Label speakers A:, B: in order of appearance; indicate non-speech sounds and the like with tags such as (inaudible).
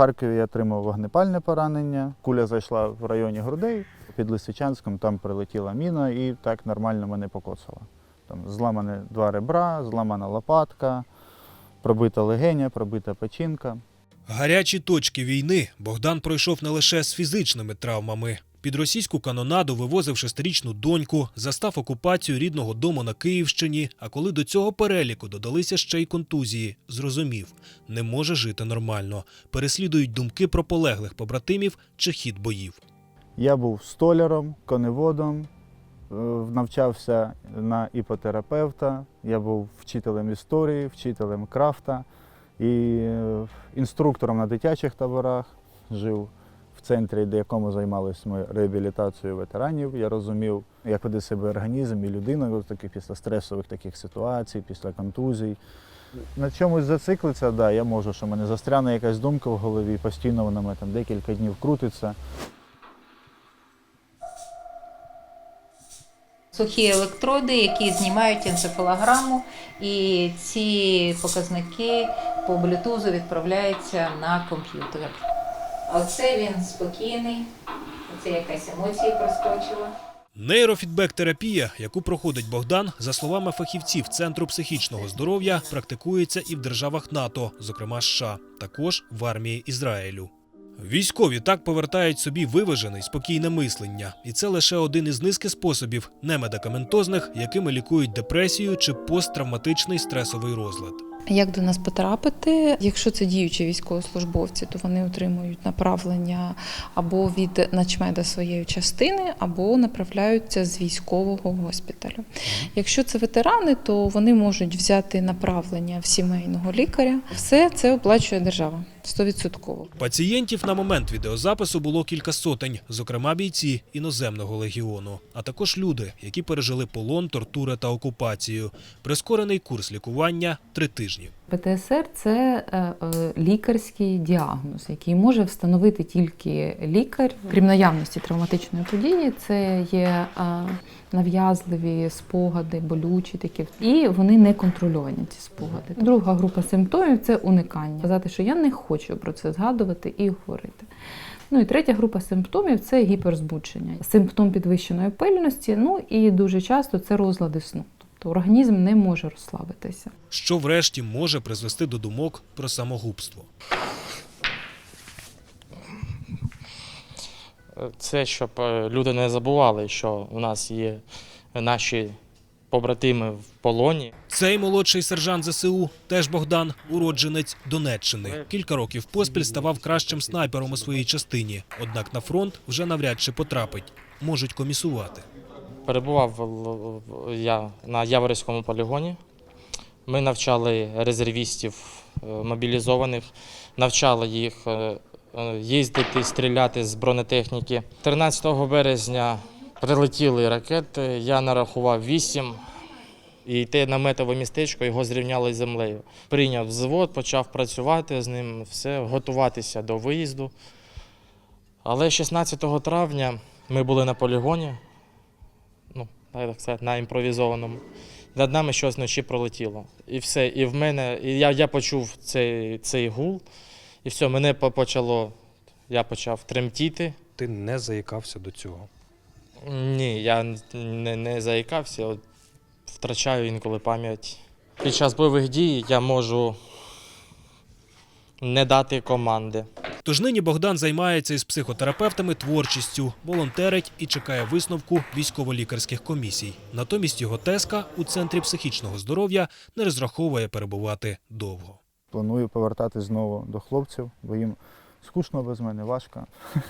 A: Харкові я отримав вогнепальне поранення. Куля зайшла в районі грудей. Під Лисичанськом там прилетіла міна і так нормально мене покоцала. Там зламане два ребра, зламана лопатка, пробита легеня, пробита печінка.
B: Гарячі точки війни Богдан пройшов не лише з фізичними травмами. Під російську канонаду вивозив шестирічну доньку, застав окупацію рідного дому на Київщині. А коли до цього переліку додалися ще й контузії, зрозумів, не може жити нормально. Переслідують думки про полеглих побратимів чи хід боїв.
A: Я був столяром, коневодом, е, навчався на іпотерапевта, я був вчителем історії, вчителем крафта і е, інструктором на дитячих таборах. Жив в центрі, де якому займалися ми реабілітацією ветеранів. Я розумів, як веде себе організм і людина таки після стресових таких ситуацій, після контузій. На чомусь зациклиться, да, я можу, що мене застряне якась думка в голові, постійно вона мене там декілька днів крутиться.
C: Сухі електроди, які знімають енцефалограму, і ці показники по блютузу відправляються на комп'ютер. Оце він спокійний, оце якась емоція проскочила.
B: Нейрофідбек-терапія, яку проходить Богдан, за словами фахівців Центру психічного здоров'я, практикується і в державах НАТО, зокрема США, також в армії Ізраїлю. Військові так повертають собі виважене й спокійне мислення, і це лише один із низки способів немедикаментозних, якими лікують депресію чи посттравматичний стресовий розлад.
D: Як до нас потрапити? Якщо це діючі військовослужбовці, то вони отримують направлення або від начмеда своєї частини, або направляються з військового госпіталю. Якщо це ветерани, то вони можуть взяти направлення в сімейного лікаря. Все це оплачує держава 100%.
B: Пацієнтів на момент відеозапису було кілька сотень, зокрема бійці іноземного легіону, а також люди, які пережили полон, тортури та окупацію. Прискорений курс лікування три тижні.
E: ПТСР це е, е, лікарський діагноз, який може встановити тільки лікар. Крім наявності травматичної події, це є е, нав'язливі спогади, болючі такі, і вони не контрольовані. Ці спогади. Друга група симптомів це уникання. Казати, що я не хочу про це згадувати і говорити. Ну і третя група симптомів це гіперзбудження, симптом підвищеної пильності. Ну і дуже часто це розлади сну. Тобто організм не може розслабитися.
B: що врешті може призвести до думок про самогубство.
F: Це щоб е, люди не забували, що у нас є наші побратими в полоні.
B: Цей молодший сержант ЗСУ, теж Богдан, уродженець Донеччини. Кілька років поспіль ставав кращим снайпером у своїй частині. Однак на фронт вже навряд чи потрапить. Можуть комісувати.
F: Перебував я на Яворівському полігоні. Ми навчали резервістів е, мобілізованих, навчали їх е, е, їздити, стріляти з бронетехніки. 13 березня прилетіли ракети, я нарахував 8. І те наметове містечко його зрівняли з землею. Прийняв взвод, почав працювати з ним, все, готуватися до виїзду. Але 16 травня ми були на полігоні, ну, так сказати, на імпровізованому. Над нами щось вночі пролетіло. І все. І в мене, і я, я почув цей, цей гул, і все, мене почало, я почав тремтіти.
G: Ти не заїкався до цього.
F: Ні, я не, не заїкався, от втрачаю інколи пам'ять. Під час бойових дій я можу не дати команди.
B: Тож нині Богдан займається із психотерапевтами творчістю, волонтерить і чекає висновку військово-лікарських комісій. Натомість його теска у центрі психічного здоров'я не розраховує перебувати довго.
A: Планую повертатись знову до хлопців, бо їм скучно без мене, важко. (laughs)